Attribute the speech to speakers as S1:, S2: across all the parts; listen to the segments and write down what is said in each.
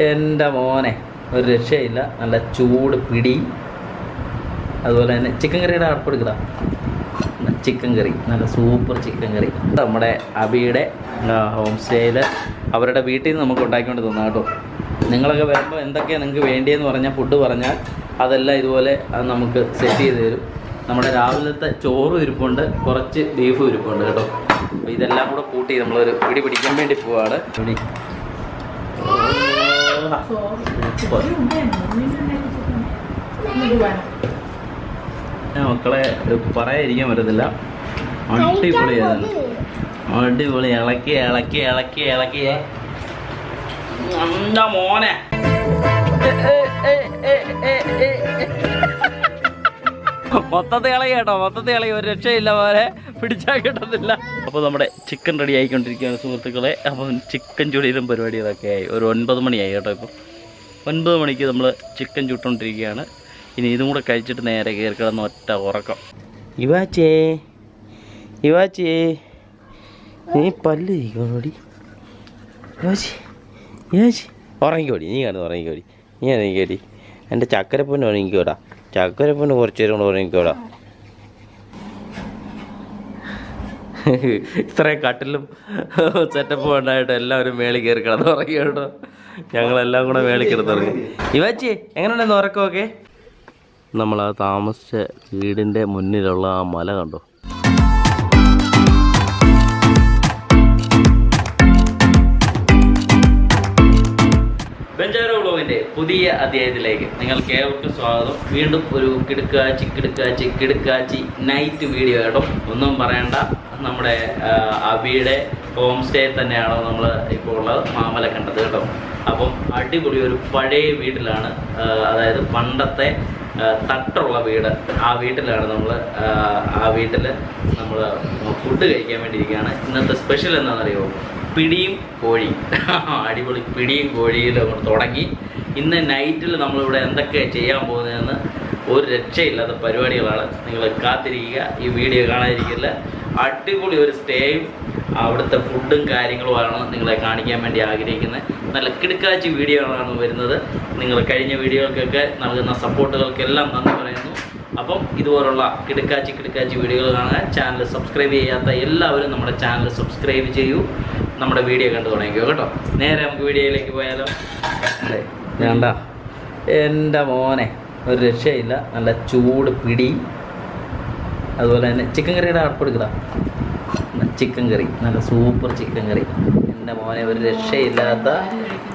S1: എന്റെ മോനെ ഒരു രക്ഷയില്ല. നല്ല ചൂട് പിടി. അതുപോലെ തന്നെ ചിക്കൻ കറിയുടെ അടുപ്പെടുക്കട ചിക്കൻ കറി നല്ല സൂപ്പർ ചിക്കൻ കറി നമ്മുടെ അബിയുടെ ഹോം സ്റ്റേയിൽ അവരുടെ വീട്ടിൽ നിന്ന് നമുക്ക് ഉണ്ടാക്കിക്കൊണ്ട് തന്നാ കേട്ടോ. നിങ്ങളൊക്കെ വരുമ്പോൾ എന്തൊക്കെയാണ് നിങ്ങൾക്ക് വേണ്ടിയെന്ന് പറഞ്ഞാൽ ഫുഡ് പറഞ്ഞാൽ അതെല്ലാം ഇതുപോലെ നമുക്ക് സെറ്റ് ചെയ്ത് തരും. നമ്മുടെ രാവിലത്തെ ചോറും ഇരിപ്പുണ്ട് കുറച്ച് ബീഫും ഇരിപ്പുണ്ട് കേട്ടോ. അപ്പോൾ ഇതെല്ലാം കൂടെ കൂട്ടി നമ്മളൊരു പിടി പിടിക്കാൻ വേണ്ടി പോവാണ്. ഞാൻ മക്കളെ പറയാതിരിക്കാൻ പറ്റത്തില്ല. അടിപൊളിയാണ്. അടിപൊളി ഇളക്കി ഇളക്കി ഇളക്കി ഇളക്കി. എന്താ മോനെ? മൊത്തത്തെ ഇളകി കേട്ടോ മൊത്തത്തെ ഇളകി ഒരു രക്ഷയില്ല പോലെ പിടിച്ചാൽ കിട്ടത്തില്ല. അപ്പോൾ നമ്മുടെ ചിക്കൻ റെഡി ആയിക്കൊണ്ടിരിക്കുകയാണ് സുഹൃത്തുക്കളെ. അപ്പം ചിക്കൻ ചുടിയിലും പരിപാടി ഇതൊക്കെ ആയി. ഒരു ഒൻപത് മണിയായി കേട്ടോ ഇപ്പോൾ. ഒൻപത് മണിക്ക് നമ്മൾ ചിക്കൻ ചുട്ടുകൊണ്ടിരിക്കുകയാണ് ഇനി ഇതും കൂടെ കഴിച്ചിട്ട് നേരെ കയറി കിടന്ന് ഒറ്റ ഉറക്കം. ഇവാച്ചേ ഇവാച്ചേ നീ പല്ല് ഇരിക്കണോടി ഇവാച്ചി ഇവാച്ചി ഉറങ്ങിക്കോടി നീ കാണുന്നു ഉറങ്ങിക്കോടി. നീ ഉറങ്ങിക്കോടി. എന്റെ ചക്കരപ്പൊന്നെ ഉറങ്ങിക്കോടാ ചക്കരപ്പൊന്ന് കുറച്ച് നേരം കൂടെ ഉറങ്ങിക്കോടാ ഇത്രയും കട്ടിലും സെറ്റപ്പും ഉണ്ടായിട്ട് എല്ലാവരും മേളിൽ കയറി കിടന്ന് ഞങ്ങളെല്ലാം കൂടെ മേളിൽ കിടന്ന് ഉറങ്ങി. ഇവാച്ചി എങ്ങനെയുണ്ടെന്ന് ഉറക്കമൊക്കെ? നമ്മൾ ആ താമസിച്ച വീടിന്റെ മുന്നിലുള്ള ആ മല കണ്ടോ? പുതിയ അധ്യായത്തിലേക്ക് നിങ്ങൾക്ക് ഏവർക്കും സ്വാഗതം. വീണ്ടും ഒരു കിടുക്കാച്ചി കിടുക്കാച്ചി കിടുക്കാച്ചി നൈറ്റ് വീഡിയോ കേട്ടോ ഒന്നും പറയണ്ട. നമ്മുടെ അബിയുടെ ഹോം സ്റ്റേ തന്നെയാണ് നമ്മൾ ഇപ്പോൾ ഉള്ളത് മാമല കണ്ടത് കേട്ടോ. അപ്പം അടിപൊളി ഒരു പഴയ വീട്ടിലാണ് അതായത് പണ്ടത്തെ തട്ടുള്ള വീട്. ആ വീട്ടിലാണ് നമ്മൾ ആ വീട്ടിൽ നമ്മൾ ഫുഡ് കഴിക്കാൻ വേണ്ടിയിരിക്കുകയാണ്. ഇന്നത്തെ സ്പെഷ്യൽ എന്താണെന്നറിയോ പിടിയും കോഴിയും. അടിപൊളി പിടിയും കോഴിയിലും നമ്മൾ തുടങ്ങി. ഇന്ന് നൈറ്റിൽ നമ്മളിവിടെ എന്തൊക്കെ ചെയ്യാൻ പോകുന്നതെന്ന് ഒരു രക്ഷയില്ലാത്ത പരിപാടികളാണ്. നിങ്ങൾ കാത്തിരിക്കുക. ഈ വീഡിയോ കാണാതിരിക്കില്ല. അടിപൊളി ഒരു സ്റ്റേയും അവിടുത്തെ ഫുഡും കാര്യങ്ങളുമാണ് നിങ്ങളെ കാണിക്കാൻ വേണ്ടി ആഗ്രഹിക്കുന്നത്. നല്ല കിടുക്കാച്ചി വീഡിയോകളാണ് വരുന്നത്. നിങ്ങൾ കഴിഞ്ഞ വീഡിയോകൾക്കൊക്കെ നൽകുന്ന സപ്പോർട്ടുകൾക്കെല്ലാം നന്ദി പറയുന്നു. അപ്പം ഇതുപോലുള്ള കിടുക്കാച്ചി കിടുക്കാച്ചി വീഡിയോകൾ കാണാൻ ചാനൽ സബ്സ്ക്രൈബ് ചെയ്യാത്ത എല്ലാവരും നമ്മുടെ ചാനൽ സബ്സ്ക്രൈബ് ചെയ്യൂ. നമ്മുടെ വീഡിയോ കണ്ടു തുടങ്ങിക്കോ കേട്ടോ. നേരെ നമുക്ക് വീഡിയോയിലേക്ക് പോയാലോ. അതെ വേണ്ട എന്റെ മോനെ ഒരു രക്ഷയില്ല. നല്ല ചൂട് പിടി. അതുപോലെ തന്നെ ചിക്കൻ കറിയുടെ അടുപ്പെടുക്കട ചിക്കൻ കറി നല്ല സൂപ്പർ ചിക്കൻ കറി എന്റെ മോനെ ഒരു രക്ഷയില്ലാത്ത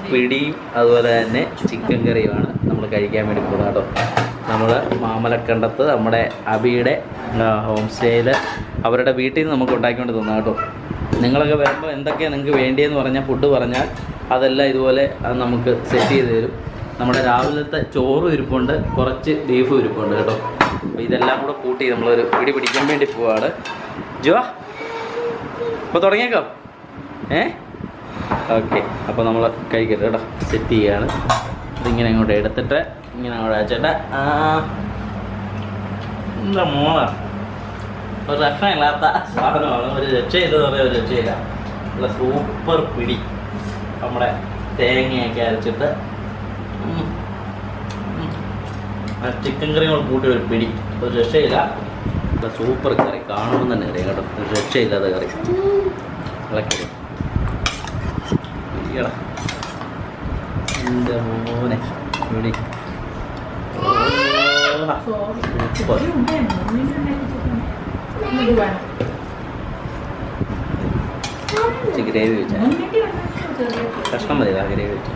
S1: പിടിയും അതുപോലെ തന്നെ ചിക്കൻ കറിയുമാണ് നമ്മൾ കഴിക്കാൻ വേണ്ടി പോകുന്നത് കേട്ടോ. നമ്മൾ മാമലക്കണ്ടത്ത് നമ്മുടെ അബിയുടെ ഹോം സ്റ്റേയിൽ അവരുടെ വീട്ടിൽ നിന്ന് നമുക്ക് ഉണ്ടാക്കിക്കൊണ്ട് തന്നാ കേട്ടോ. നിങ്ങളൊക്കെ വരുമ്പോൾ എന്തൊക്കെയാണ് നിങ്ങൾക്ക് വേണ്ടിയെന്ന് പറഞ്ഞാൽ ഫുഡ് പറഞ്ഞാൽ അതെല്ലാം ഇതുപോലെ അത് നമുക്ക് സെറ്റ് ചെയ്ത് തരും. നമ്മുടെ രാവിലത്തെ ചോറ് ഇരിപ്പുണ്ട് കുറച്ച് ബീഫും ഇരിപ്പുണ്ട് കേട്ടോ. അപ്പോൾ ഇതെല്ലാം കൂടെ കൂട്ടി നമ്മളൊരു പിടി പിടിക്കാൻ വേണ്ടി പോവാണ്. ജോ അപ്പോൾ തുടങ്ങിയേക്കോ? ഏ? ഓക്കെ അപ്പോൾ നമ്മൾ കഴിക്കട്ടെ കേട്ടോ സെറ്റ് ചെയ്യുകയാണ് ഇതിങ്ങനെ അങ്ങോട്ട് എടുത്തിട്ട് ഇങ്ങനെ അങ്ങോട്ട് അയച്ചിട്ട് ആ എന്താ മോളാ? ഒരു രക്ഷമില്ലാത്ത സാധനമാണ് ഒരു രക്ഷയില്ലെന്ന് പറയാൻ ഒരു രക്ഷയില്ല നല്ല സൂപ്പർ പിടി നമ്മുടെ തേങ്ങയൊക്കെ അരച്ചിട്ട് ചിക്കൻ കറിയും കൂടെ കൂട്ടി ഒരു പിടി ഒരു രക്ഷയില്ല നല്ല സൂപ്പർ കറി കാണുമ്പോൾ തന്നെ അറിയാം കേട്ടോ ഒരു രക്ഷയില്ലാത്ത കറി ഇളക്കി ഇയ്യടാ. എന്റെ മോനെ പിടി സൂപ്പർ ഗ്രേവി വെച്ചാൽ കഷ്ണം മതി ആ ഗ്രേവി വെച്ച്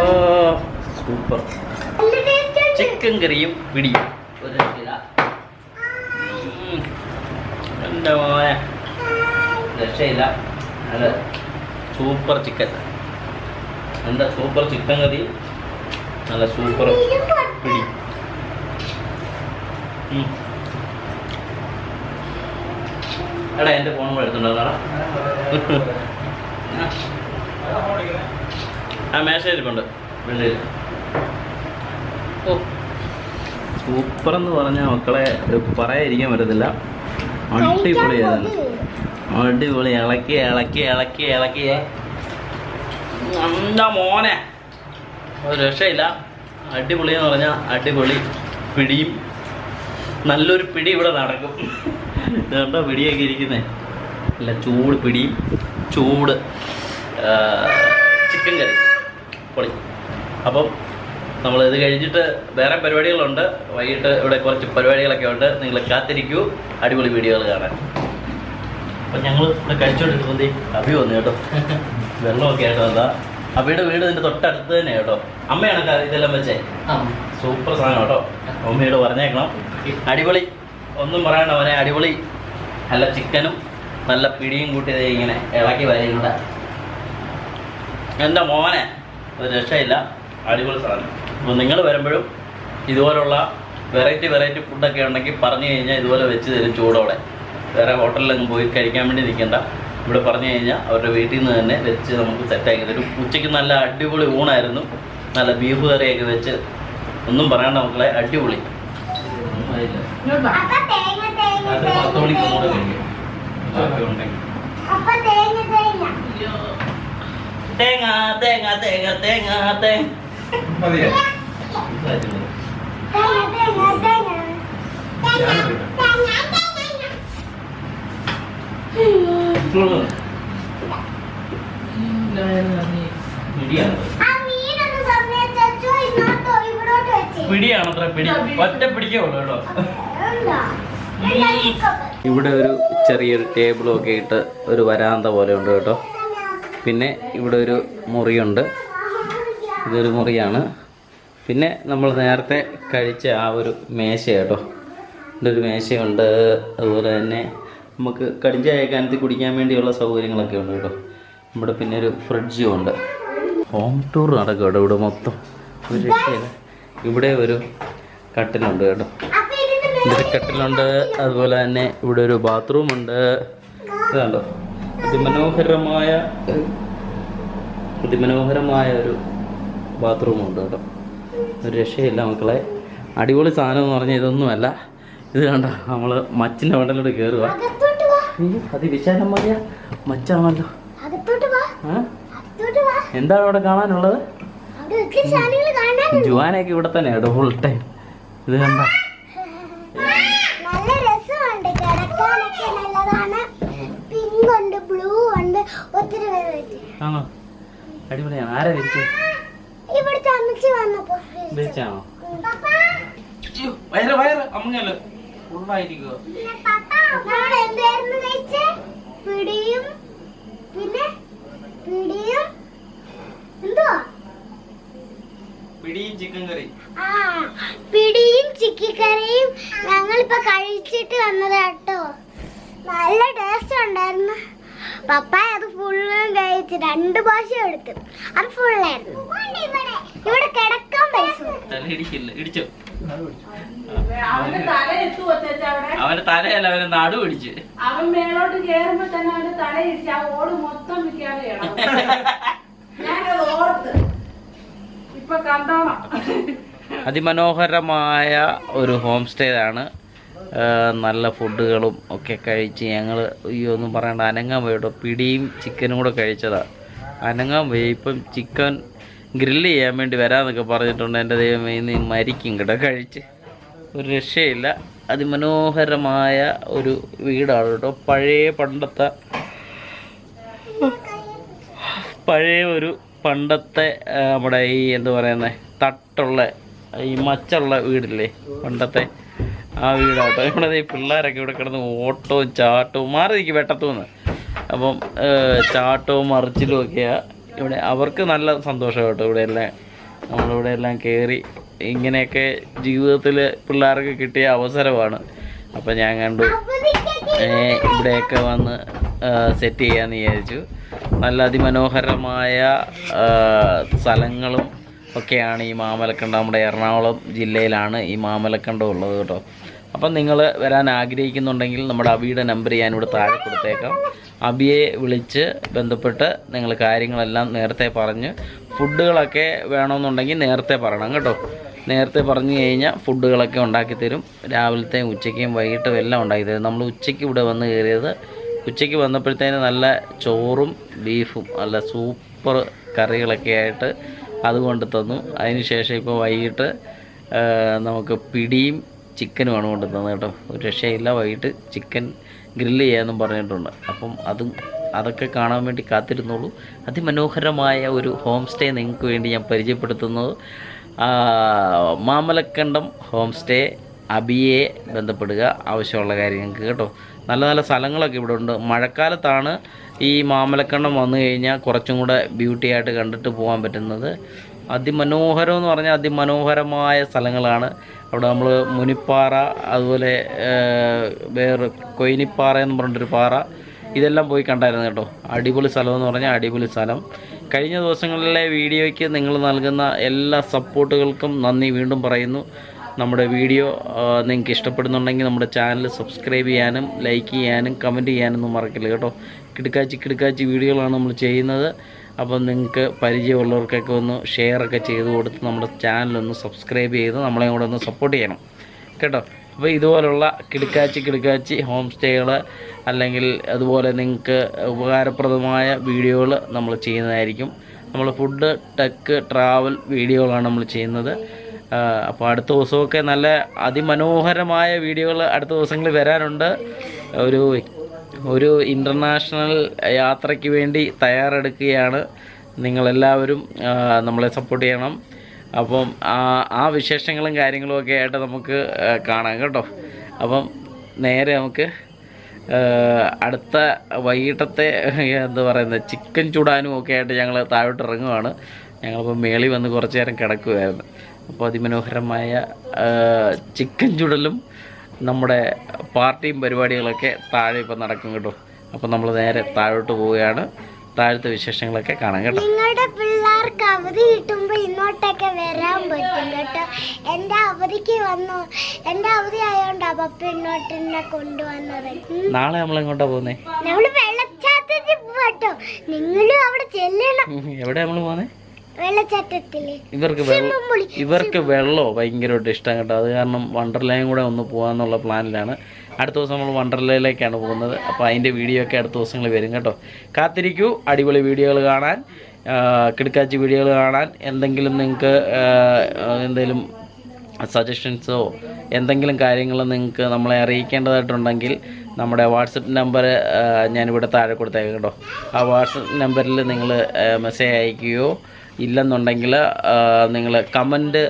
S1: ഓ സൂപ്പർ ചിക്കൻ കറിയും പിടിയും ഒരു. എന്റെ മോനെ രക്ഷയില്ല നല്ല സൂപ്പർ ചിക്കൻ എന്താ സൂപ്പർ ചിക്കൻ കറി നല്ല സൂപ്പർ പിടി. എടാ എന്റെ ഫോൺ കൂടെ ആ മേശ ഇരിപ്പുണ്ട്. വെള്ളിയിൽ ഓ. സൂപ്പർ എന്ന് പറഞ്ഞ മക്കളെ പറയാതിരിക്കാൻ പറ്റത്തില്ല. അടിപൊളിയായിരുന്നു അടിപൊളി. ഇളക്കി ഇളക്കി ഇളക്കി ഇളക്കി. എന്താ മോനെ? ഒരു രക്ഷയില്ല. അടിപൊളി എന്ന് പറഞ്ഞാൽ അടിപൊളി. പിടിയും. നല്ലൊരു പിടി ഇവിടെ നടക്കും. ഇതുകൊണ്ടോ പിടിയൊക്കെ ഇരിക്കുന്നേ? അല്ല ചൂട് പിടിയും ചൂട് ചിക്കൻ കറി. പൊളി. അപ്പം നമ്മൾ ഇത് കഴിഞ്ഞിട്ട് വേറെ പരിപാടികളുണ്ട്. വൈകിട്ട് ഇവിടെ കുറച്ച് പരിപാടികളൊക്കെ ഉണ്ട്. നിങ്ങൾ കാത്തിരിക്കൂ. അടിപൊളി വീഡിയോകൾ കാണാൻ. അപ്പം ഞങ്ങൾ ഇവിടെ കഴിച്ചോണ്ടിരിക്കുന്നത് അഭി വന്നു കേട്ടോ. വെള്ളമൊക്കെ ആയിട്ട് വന്നാ അഭിയുടെ വീട് ഇതിന്റെ തൊട്ടടുത്ത് തന്നെ കേട്ടോ. അമ്മയാണ് ഇതെല്ലാം വെച്ചേ. സൂപ്പർ സാധനം കേട്ടോ. അമ്മയോട് പറഞ്ഞേക്കണം. അടിപൊളി. ഒന്നും പറയണ്ട അവനെ അടിപൊളി. നല്ല ചിക്കനും നല്ല പിടിയും കൂട്ടി ഇങ്ങനെ ഇളക്കി വരുന്നുണ്ട് എന്റെ മോനെ? ഒരു രക്ഷയില്ല. അടിപൊളി സാധനം. അപ്പോൾ നിങ്ങൾ വരുമ്പോഴും ഇതുപോലുള്ള വെറൈറ്റി വെറൈറ്റി ഫുഡൊക്കെ ഉണ്ടെങ്കിൽ പറഞ്ഞു കഴിഞ്ഞാൽ ഇതുപോലെ വെച്ച് തരും ചൂടോടെ. വേറെ ഹോട്ടലിലൊന്നും പോയി കഴിക്കാൻ വേണ്ടി നിൽക്കണ്ട. ഇവിടെ പറഞ്ഞു കഴിഞ്ഞാൽ അവരുടെ വീട്ടിൽ നിന്ന് തന്നെ വെച്ച് നമുക്ക് സെറ്റാക്കി തരും. ഉച്ചയ്ക്ക് നല്ല അടിപൊളി ഊണായിരുന്നു. നല്ല ബീഫ് കറിയൊക്കെ വെച്ച് ഒന്നും പറയണ്ട മക്കളെ അടിപൊളി. പത്ത് മണിക്ക് കൂടെ കഴിക്കും
S2: തേങ്ങ തേങ്ങ
S1: തേങ്ങ തേങ്ങ. തേങ്ങ. തേങ്ങ തേങ്ങ
S2: തേങ്ങ.
S1: പിടി. ഒറ്റ പിടിക്കേ ഉള്ളൂ കേട്ടോ? ഇവിടെ ഒരു ചെറിയൊരു ടേബിളും ഒക്കെ ഇട്ട് ഒരു വരാന്ത പോലെ ഉണ്ട് കേട്ടോ. പിന്നെ ഇവിടെ ഒരു മുറിയുണ്ട്. ഇതൊരു മുറിയാണ്. പിന്നെ നമ്മൾ നേരത്തെ കഴിച്ച ആ ഒരു മേശ കേട്ടോ. ഇവിടെ ഒരു മേശയുണ്ട്. അതുപോലെ തന്നെ നമുക്ക് കടിഞ്ചായ കാനത്തിൽ കുടിക്കാൻ വേണ്ടിയുള്ള സൗകര്യങ്ങളൊക്കെ ഉണ്ട് കേട്ടോ. ഇവിടെ പിന്നെ ഒരു ഫ്രിഡ്ജും ഉണ്ട്. ഹോം ടൂർ നടക്കും കേട്ടോ ഇവിടെ മൊത്തം. ഒരു ഇവിടെ ഒരു കട്ടിലുണ്ട് കേട്ടോ. ഇവിടെ കട്ടിലുണ്ട്. അതുപോലെ തന്നെ ഇവിടെ ഒരു ബാത്റൂം ഉണ്ട്. ഇതുണ്ടോ. അതിമനോഹരമായ അതിമനോഹരമായ ഒരു ബാത്റൂം ഉണ്ട് കേട്ടോ. ഒരു രക്ഷയില്ല മക്കളെ. അടിപൊളി സാധനം എന്ന് പറഞ്ഞാൽ ഇതൊന്നുമല്ല. ഇത് കണ്ട നമ്മൾ മച്ചിന്റെ വണ്ടലോട് കയറുക
S2: അകത്തോട്ട് വാ.
S1: അതിവിശാലമായ മച്ചാണല്ലോ എന്താണ് അവിടെ കാണാനുള്ളത്? ജുവാനൊക്കെ ഇവിടെ തന്നെ കേട്ടോ ഫുൾ ടൈം ഇത് കണ്ട? ആണോ? അടിപൊളിയാണ്. ആരാ വിരിച്ചാണോ വയറ് വയറ്. അമ്മങ്ങൽ ഫുള്ളായിരിക്കുക
S2: പിടിയും പിന്നെ പിടിയും എന്തോ
S1: പിടിയും ചിക്കൻ കറി.
S2: ആ പിടിയും ചിക്കിക്കറിയും ഞങ്ങളിപ്പോ കഴിച്ചിട്ട് വന്നതാട്ടോ നല്ല ടേസ്റ്റ് ഉണ്ടായിരുന്നു. പപ്പായ അത് ഫുള്ളും കഴിച്ച് രണ്ട് ഭാഷ എടുത്തു. അത് ഫുള്ളായിരുന്നു ഇവിടെ. കിടക്കാൻ പൈസ
S1: ഇടിച്ചോ?
S3: അവന്റെ
S1: തലയല്ല അവന് നാട് പിടിച്ച്.
S3: അവൻ മേളോട്ട് കേറുമ്പോ തന്നെ അവന്റെ തലയിടിച്ച് ആ ഓട് മൊത്തം ഞാനത് ഓർത്ത്. ഇപ്പൊ കണ്ടോണം.
S1: അതിമനോഹരമായ ഒരു ഹോം സ്റ്റേ ആണ് നല്ല ഫുഡുകളും ഒക്കെ കഴിച്ച് ഞങ്ങൾ അയ്യോ ഒന്നും പറയണ്ട അനങ്ങാൻ പോയിട്ടോ പിടിയും ചിക്കനും കൂടെ കഴിച്ചതാണ് അനങ്ങാൻ പോയി. ഇപ്പം ചിക്കൻ ഗ്രില്ല് ചെയ്യാൻ വേണ്ടി വരാമെന്നൊക്കെ പറഞ്ഞിട്ടുണ്ട്. എന്റെ ദൈവം ഇന്ന് മരിക്കും കേട്ടോ കഴിച്ച്. ഒരു രക്ഷയില്ല. അതിമനോഹരമായ ഒരു വീടാണ് കേട്ടോ. പഴയ പണ്ടത്തെ പഴയ ഒരു പണ്ടത്തെ നമ്മുടെ ഈ എന്താ പറയുന്നത് തട്ടുള്ള ഈ മച്ചുള്ള വീടില്ലേ? പണ്ടത്തെ ആ വീടാട്ടോ ഇവിടെ ഈ പിള്ളേരൊക്കെ ഇവിടെ കിടന്ന് ഓട്ടവും ചാട്ടവും മാറി നിൽക്കും വെട്ടത്തുനിന്ന്. അപ്പം ചാട്ടവും മറിച്ചിലും ഒക്കെയാണ് ഇവിടെ അവർക്ക് നല്ല സന്തോഷം കേട്ടോ ഇവിടെ എല്ലാം കയറി ഇങ്ങനെയൊക്കെ ജീവിതത്തിൽ പിള്ളേർക്ക് കിട്ടിയ അവസരമാണ്. അപ്പം ഞാൻ കണ്ടു ഇവിടെയൊക്കെ വന്ന് സെറ്റ് ചെയ്യാമെന്ന് വിചാരിച്ചു. നല്ല അതിമനോഹരമായ സ്ഥലങ്ങളും ഒക്കെയാണ് ഈ മാമലക്കണ്ടം. നമ്മുടെ എറണാകുളം ജില്ലയിലാണ് ഈ മാമലക്കണ്ടം ഉള്ളത് കേട്ടോ. അപ്പം നിങ്ങൾ വരാൻ ആഗ്രഹിക്കുന്നുണ്ടെങ്കിൽ നമ്മുടെ അബിയുടെ നമ്പർ ഞാൻ ഇവിടെ താഴെ കൊടുത്തേക്കാം. അബിയെ വിളിച്ച് ബന്ധപ്പെട്ട് നിങ്ങൾ കാര്യങ്ങളെല്ലാം നേരത്തെ പറഞ്ഞ് ഫുഡുകളൊക്കെ വേണമെന്നുണ്ടെങ്കിൽ നേരത്തെ പറയണം കേട്ടോ. നേരത്തെ പറഞ്ഞു കഴിഞ്ഞാൽ ഫുഡുകളൊക്കെ ഉണ്ടാക്കി തരും. രാവിലത്തെയും ഉച്ചയ്ക്കും വൈകിട്ടും എല്ലാം ഉണ്ടാക്കി തരും. നമ്മൾ ഉച്ചയ്ക്ക് ഇവിടെ വന്ന് കയറിയത് ഉച്ചയ്ക്ക് വന്നപ്പോഴത്തേന് നല്ല ചോറും ബീഫും നല്ല സൂപ്പർ കറികളൊക്കെ ആയിട്ട് അതുകൊണ്ട് തന്നു. അതിനുശേഷം ഇപ്പോൾ വൈകിട്ട് നമുക്ക് പിടിയും ചിക്കനുമാണ് കൊണ്ട് തന്നത് കേട്ടോ. ഒരു രക്ഷയില്ല. വൈകിട്ട് ചിക്കൻ ഗ്രില്ല് ചെയ്യാമെന്നും പറഞ്ഞിട്ടുണ്ട്. അപ്പം അതും അതൊക്കെ കാണാൻ വേണ്ടി കാത്തിരുന്നോളൂ. അതിമനോഹരമായ ഒരു ഹോം സ്റ്റേ നിങ്ങൾക്ക് വേണ്ടി ഞാൻ പരിചയപ്പെടുത്തുന്നത്. മാമലക്കണ്ടം ഹോം സ്റ്റേ അബിയെ ബന്ധപ്പെടുക ആവശ്യമുള്ള കാര്യങ്ങൾക്ക് കേട്ടോ. നല്ല നല്ല സ്ഥലങ്ങളൊക്കെ ഇവിടെ ഉണ്ട്. മഴക്കാലത്താണ് ഈ മാമലക്കണ്ടം വന്നു കഴിഞ്ഞാൽ കുറച്ചും കൂടെ ബ്യൂട്ടി ആയിട്ട് കണ്ടിട്ട് പോകാൻ പറ്റുന്നത്. അതിമനോഹരം എന്ന് പറഞ്ഞാൽ അതിമനോഹരമായ സ്ഥലങ്ങളാണ്. അവിടെ നമ്മൾ മുനിപ്പാറ അതുപോലെ വേറെ കൊയിനിപ്പാറ എന്ന് പറഞ്ഞിട്ടൊരു പാറ. ഇതെല്ലാം പോയി കണ്ടായിരുന്നു കേട്ടോ. അടിപൊളി സ്ഥലം എന്ന് പറഞ്ഞാൽ അടിപൊളി സ്ഥലം. കഴിഞ്ഞ ദിവസങ്ങളിലെ വീഡിയോയ്ക്ക് നിങ്ങൾ നൽകുന്ന എല്ലാ സപ്പോർട്ടുകൾക്കും നന്ദി വീണ്ടും പറയുന്നു. നമ്മുടെ വീഡിയോ നിങ്ങൾക്ക് ഇഷ്ടപ്പെടുന്നുണ്ടെങ്കിൽ നമ്മുടെ ചാനൽ സബ്സ്ക്രൈബ് ചെയ്യാനും ലൈക്ക് ചെയ്യാനും കമന്റ് ചെയ്യാനൊന്നും മറക്കില്ല കേട്ടോ. കിടക്കാച്ചി കിടക്കാച്ചി വീഡിയോകളാണ് നമ്മൾ ചെയ്യുന്നത്. അപ്പം നിങ്ങൾക്ക് പരിചയമുള്ളവർക്കൊക്കെ ഒന്ന് ഷെയർ ഒക്കെ ചെയ്ത് കൊടുത്ത് നമ്മുടെ ചാനലൊന്ന് സബ്സ്ക്രൈബ് ചെയ്ത് നമ്മളെ കൂടെ ഒന്ന് സപ്പോർട്ട് ചെയ്യണം. കേട്ടോ. അപ്പോൾ ഇതുപോലുള്ള കിളിക്കാച്ചി കിളിക്കാച്ചി ഹോം സ്റ്റേകൾ അല്ലെങ്കിൽ അതുപോലെ നിങ്ങൾക്ക് ഉപകാരപ്രദമായ വീഡിയോകൾ നമ്മൾ ചെയ്യുന്നതായിരിക്കും. നമ്മൾ ഫുഡ് ടെക്ക് ട്രാവൽ വീഡിയോകളാണ് നമ്മൾ ചെയ്യുന്നത്. അപ്പോൾ അടുത്ത ദിവസമൊക്കെ നല്ല അതിമനോഹരമായ വീഡിയോകൾ അടുത്ത ദിവസങ്ങളിൽ വരാനുണ്ട്. ഒരു ഒരു ഇന്റർനാഷണൽ യാത്രയ്ക്ക് വേണ്ടി തയ്യാറെടുക്കുകയാണ്. നിങ്ങളെല്ലാവരും നമ്മളെ സപ്പോർട്ട് ചെയ്യണം. അപ്പം ആ വിശേഷങ്ങളും കാര്യങ്ങളും ഒക്കെ ആയിട്ട് നമുക്ക് കാണാം കേട്ടോ. അപ്പം നേരെ നമുക്ക് അടുത്ത വൈകിട്ടത്തെ എന്താ പറയുന്നത് ചിക്കൻ ചൂടാനും ഒക്കെ ആയിട്ട് ഞങ്ങൾ താഴോട്ട് ഇറങ്ങുവാണ്. ഞങ്ങളിപ്പോൾ മേളി വന്ന് കുറച്ച് നേരം കിടക്കുമായിരുന്നു അപ്പോൾ അതിമനോഹരമായ ചിക്കൻ ചുടലും നമ്മുടെ പാർട്ടിയും പരിപാടികളൊക്കെ താഴെ ഇപ്പം നടക്കും കേട്ടോ. അപ്പോൾ നമ്മൾ നേരെ താഴോട്ട് പോവുകയാണ്. താഴത്തെ വിശേഷങ്ങളൊക്കെ കാണാം കേട്ടോ.
S2: നിങ്ങളുടെ പിള്ളേർക്ക് അവധി കിട്ടുമ്പോൾ ഇങ്ങോട്ടൊക്കെ വരാൻ പറ്റും കേട്ടോ. എന്റെ അവധിക്ക് വന്നു. എന്റെ അവധി ആയതുകൊണ്ടാ പപ്പ ഇങ്ങോട്ട് എന്നെ കൊണ്ടുവന്നത്.
S1: നാളെ നമ്മൾ എങ്ങോട്ടാ പോകുന്നേ?
S2: നമ്മൾ വെള്ളച്ചാട്ടത്തിൽ പോട്ടോ നിങ്ങളും അവിടെ ചെല്ലണം.
S1: എവിടെ നമ്മൾ പോകുന്നേ
S2: വെള്ളച്ചാട്ടത്തിൽ.
S1: ഇവർക്ക് വെള്ളം ഇവർക്ക് വെള്ളോ ഭയങ്കരമായിട്ട് ഇഷ്ടം കേട്ടോ. അത് കാരണം വണ്ടർലയും കൂടെ ഒന്ന് പോകാന്നുള്ള പ്ലാനിലാണ് അടുത്ത ദിവസം നമ്മൾ വണ്ടർലയിലേക്കാണ് പോകുന്നത്. അപ്പോൾ അതിന്റെ വീഡിയോ ഒക്കെ അടുത്ത ദിവസങ്ങളിൽ വരും കേട്ടോ. കാത്തിരിക്കൂ. അടിപൊളി വീഡിയോകൾ കാണാൻ. കിടക്കാച്ചി വീഡിയോകൾ കാണാൻ. എന്തെങ്കിലും നിങ്ങൾക്ക് എന്തെങ്കിലും സജഷൻസോ എന്തെങ്കിലും കാര്യങ്ങൾ നിങ്ങൾക്ക് നമ്മളെ അറിയിക്കേണ്ടതായിട്ടുണ്ടെങ്കിൽ നമ്മുടെ വാട്സപ്പ് നമ്പർ ഞാനിവിടെ താഴെ കൊടുത്തേക്കാം കേട്ടോ. ആ വാട്സപ്പ് നമ്പറിൽ നിങ്ങൾ മെസ്സേജ് അയക്കുകയോ ഇല്ലെന്നുണ്ടെങ്കിൽ നിങ്ങൾ കമന്റ്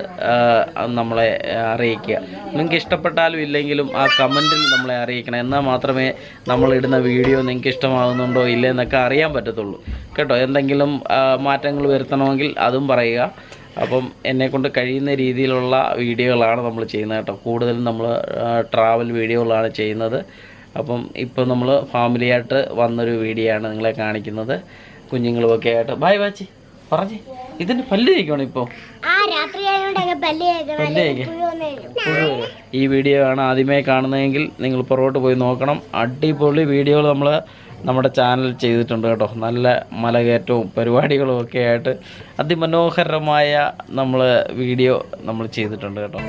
S1: നമ്മളെ അറിയിക്കുക. നിങ്ങൾക്ക് ഇഷ്ടപ്പെട്ടാലും ഇല്ലെങ്കിലും ആ കമന്റിൽ നമ്മളെ അറിയിക്കണം. എന്നാൽ മാത്രമേ നമ്മൾ ഇടുന്ന വീഡിയോ നിങ്ങൾക്ക് ഇഷ്ടമാകുന്നുണ്ടോ ഇല്ലേ എന്നൊക്കെ അറിയാൻ പറ്റത്തുള്ളൂ. കേട്ടോ? എന്തെങ്കിലും മാറ്റങ്ങൾ വരുത്തണമെങ്കിൽ അതും പറയുക. അപ്പം എന്നെക്കൊണ്ട് കഴിയുന്ന രീതിയിലുള്ള വീഡിയോകളാണ് നമ്മൾ ചെയ്യുന്നത് കേട്ടോ. കൂടുതലും നമ്മൾ ട്രാവൽ വീഡിയോകളാണ് ചെയ്യുന്നത്. അപ്പം ഇപ്പോൾ നമ്മൾ ഫാമിലിയായിട്ട് വന്നൊരു വീഡിയോ ആണ് നിങ്ങളെ കാണിക്കുന്നത്. കുഞ്ഞുങ്ങളുമൊക്കെ ആയിട്ട്. ബൈ ബാച്ചി പറഞ്ഞേ. ഇതിന്റെ പല്ല്
S2: കേൾക്കണം
S1: ഇപ്പൊ? ഈ വീഡിയോ ആണ് ആദ്യമേ കാണുന്നതെങ്കിൽ നിങ്ങൾ പുറകോട്ട് പോയി നോക്കണം. അടിപൊളി വീഡിയോകൾ നമ്മൾ നമ്മുടെ ചാനൽ ചെയ്തിട്ടുണ്ട് കേട്ടോ. നല്ല മലകയറ്റവും പരിപാടികളും ഒക്കെ ആയിട്ട് അതിമനോഹരമായ നമ്മൾ വീഡിയോ നമ്മൾ ചെയ്തിട്ടുണ്ട് കേട്ടോ.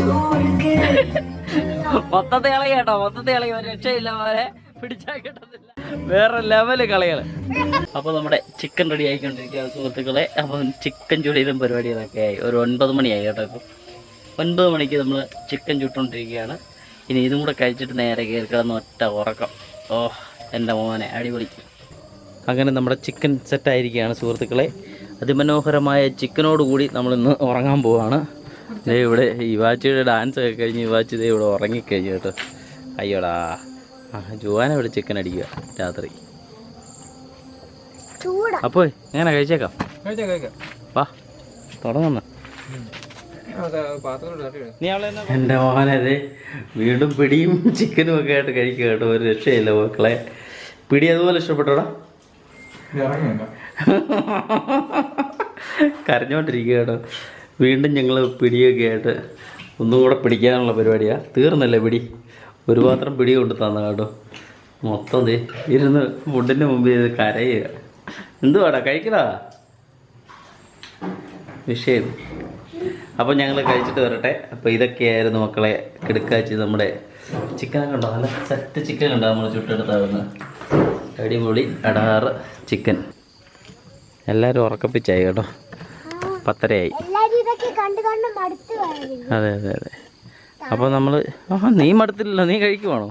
S1: മൊത്തത്തെ ഇളകി കേട്ടോ മൊത്തത്തെ ഇളകി ഒരു രക്ഷയില്ല പോലെ പിടിച്ചാൽ വേറെ ലെവൽ കളികൾ. അപ്പോൾ നമ്മുടെ ചിക്കൻ റെഡി ആയിക്കൊണ്ടിരിക്കുകയാണ് സുഹൃത്തുക്കളെ. അപ്പം ചിക്കൻ ചുടിയിലും പരിപാടികളൊക്കെ ആയി. ഒരു ഒൻപത് മണിയായി കേട്ടോ ഒൻപത് മണിക്ക് നമ്മൾ ചിക്കൻ ചുട്ടുകൊണ്ടിരിക്കുകയാണ് ഇനി ഇതും കൂടെ കഴിച്ചിട്ട് നേരെ കയറി ഒറ്റ ഉറക്കം. ഓ എന്റെ മോനെ അടിപൊളി. അങ്ങനെ നമ്മുടെ ചിക്കൻ സെറ്റായിരിക്കുകയാണ് സുഹൃത്തുക്കളെ. അതിമനോഹരമായ ചിക്കനോട് കൂടി നമ്മളിന്ന് ഉറങ്ങാൻ പോവാണ്. ദേ ഇവിടെ ഇവാച്ചിയുടെ ഡാൻസ് ഒക്കെ കഴിഞ്ഞ് ഇവാച്ചി ദേ ഇവിടെ ഉറങ്ങിക്കഴിഞ്ഞു കേട്ടോ. അയ്യോടാ. ജുവാനെ ജുവാന ഇവിടെ ചിക്കൻ അടിക്കുക രാത്രി.
S2: ചൂടാ.
S1: അപ്പോൾ എങ്ങനെ കഴിച്ചേക്കാം? വാ തുടങ്ങുന്ന. എന്റെ എന്റെ മോനത് വീണ്ടും പിടിയും ചിക്കനും ഒക്കെ ആയിട്ട് കഴിക്കുക കേട്ടോ. ഒരു രക്ഷയില്ല മക്കളെ. പിടി അതുപോലെ ഇഷ്ടപ്പെട്ടോടാ കരഞ്ഞോണ്ടിരിക്കുക കേട്ടോ. വീണ്ടും ഞങ്ങൾ പിടിയൊക്കെ ആയിട്ട് ഒന്നും കൂടെ പിടിക്കാനുള്ള പരിപാടിയാണ് തീർന്നല്ലേ പിടി? ഒരു പാത്രം പിടി കൊണ്ട് തന്ന കേട്ടോ. മൊത്തം ദേ ഇരുന്ന് ഫുഡിന്റെ മുമ്പിൽ ഇത് കരയുക. എന്തുവാടാ കഴിക്കടാ വിഷയം. അപ്പോൾ ഞങ്ങൾ കഴിച്ചിട്ട് വരട്ടെ. അപ്പോൾ ഇതൊക്കെയായിരുന്നു മക്കളെ കിടക്കാച്ചി നമ്മുടെ ചിക്കൻ ഉണ്ടോ? നല്ല സെറ്റ് ചിക്കൻ ഉണ്ടോ നമ്മൾ ചുട്ടെടുത്താവുന്ന? അടിപൊളി അടാറ് ചിക്കൻ. എല്ലാവരും ഉറക്കപ്പിച്ചായി കേട്ടോ. പത്തരയായി
S2: എല്ലാരും ഇതൊക്കെ കണ്ടു കണ്ട് മടുത്തു പോയത്
S1: അതെ അതെ അതെ. അപ്പോൾ നമ്മൾ ആ നീ മടുത്തില്ലല്ലോ നീ കഴിക്കുവാണോ?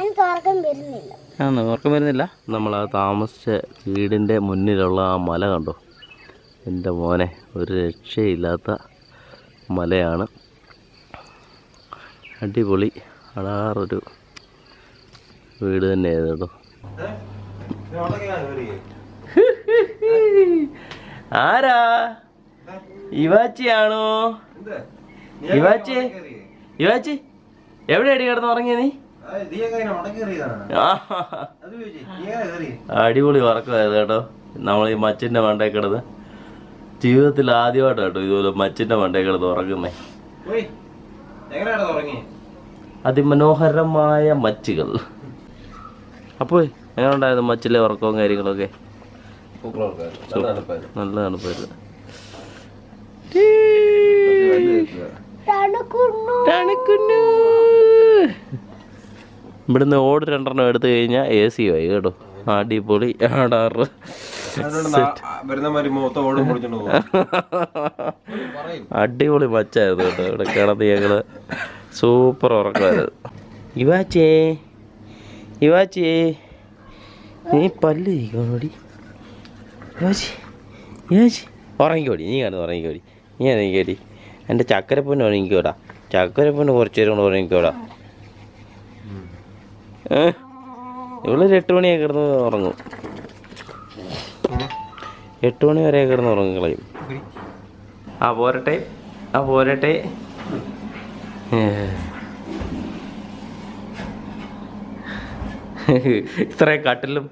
S2: ആണോ ഉറക്കം വരുന്നില്ല.
S1: ആ ഉറക്കം വരുന്നില്ല? നമ്മൾ ആ താമസിച്ച വീടിന്റെ മുന്നിലുള്ള ആ മല കണ്ടോ? എന്റെ മോനെ ഒരു രക്ഷയില്ലാത്ത മലയാണ്. അടിപൊളി അടാറൊരു വീട് തന്നെ കേട്ടോ. ആരാ? ഇവാച്ചിയാണോ? ഇവാച്ചി? ഇവാച്ചി എവിടെ അടി കിടന്ന് ഉറങ്ങിയ നീ? അടിപൊളി ഉറക്കമായത് കേട്ടോ. നമ്മൾ ഈ മച്ചിന്റെ മണ്ടേ കിടന്ന് ജീവിതത്തിൽ ആദ്യമായിട്ട് കേട്ടോ ഇതുപോലെ മച്ചിന്റെ മണ്ടേ കിടന്ന് ഉറങ്ങുന്നേ. അതിമനോഹരമായ മച്ചുകൾ. അപ്പോൾ എങ്ങനെ ഉണ്ടായിരുന്നു മച്ചിലെ ഉറക്കവും കാര്യങ്ങളൊക്കെ? നല്ല തണുപ്പായിരുന്നു. ഇവിടുന്ന് ഓട് രണ്ടെണ്ണം എടുത്തു കഴിഞ്ഞാൽ എ സി ആയി കേട്ടോ. അടിപൊളി ആടാറ്. അടിപൊളി മച്ചായിരുന്നു കേട്ടോ ഇവിടെ കിടന്ന് ഞങ്ങൾ. സൂപ്പർ ഉറക്കമായിരുന്നു. ഇവാച്ചേ ഇവാച്ചേ. നീ പല്ല് ഇരിക്കണോടി ഇവാച്ചി ഇവാച്ചി. ഉറങ്ങിക്കോടി നീ കാണുന്നു ഉറങ്ങിക്കോടി. നീ ഉറങ്ങിക്കോടി എന്റെ ചക്കരപ്പൊന്ന് ഉറങ്ങിക്കോടാ ചക്കരപ്പൊന്ന് കുറച്ച് നേരം കൊണ്ട് ഉറങ്ങിക്കോടാ ഇവളൊരു എട്ട് മണിയൊക്കെ കിടന്ന് ഉറങ്ങും. എട്ട് മണി വരെ കിടന്ന് ഉറങ്ങും കളയും. ആ പോരട്ടെ. ആ പോരട്ടെ. ഇത്രയും കട്ടിലും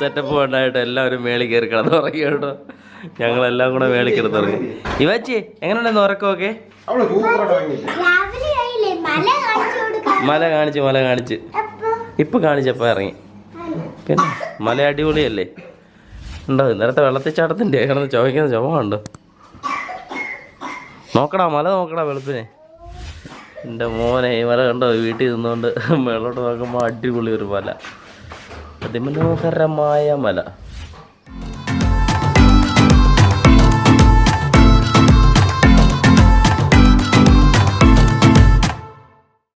S1: സെറ്റപ്പും ഉണ്ടായിട്ട് എല്ലാവരും മേളിൽ കയറി കിടന്ന് ഉറങ്ങി കേട്ടോ ഞങ്ങളെല്ലാം കൂടെ കിടന്ന് ഉറങ്ങി. ഇവച്ചി എങ്ങനെയുണ്ടെന്ന് ഉറക്കമൊക്കെ?
S2: മല കാണിച്ചു
S1: മല കാണിച്ച് മല കാണിച്ച്. ഇപ്പൊ കാണിച്ചപ്പോ ഇറങ്ങി. പിന്നെ മല അടിപൊളിയല്ലേ? ഉണ്ടോ? നേരത്തെ വെള്ളത്തിൽ ചാട്ടത്തിന്റെ കിടന്ന് ചുവയ്ക്കുന്ന ചുമണ്ടോ നോക്കടാ മല നോക്കടാ വെളുപ്പിനെ. എന്റെ മോനെ ഈ മല കണ്ടോ? വീട്ടിൽ നിന്നുകൊണ്ട് മേളോട്ട് നോക്കുമ്പോൾ അടിപൊളി ഒരു മല. അതിമനോഹരമായ മല.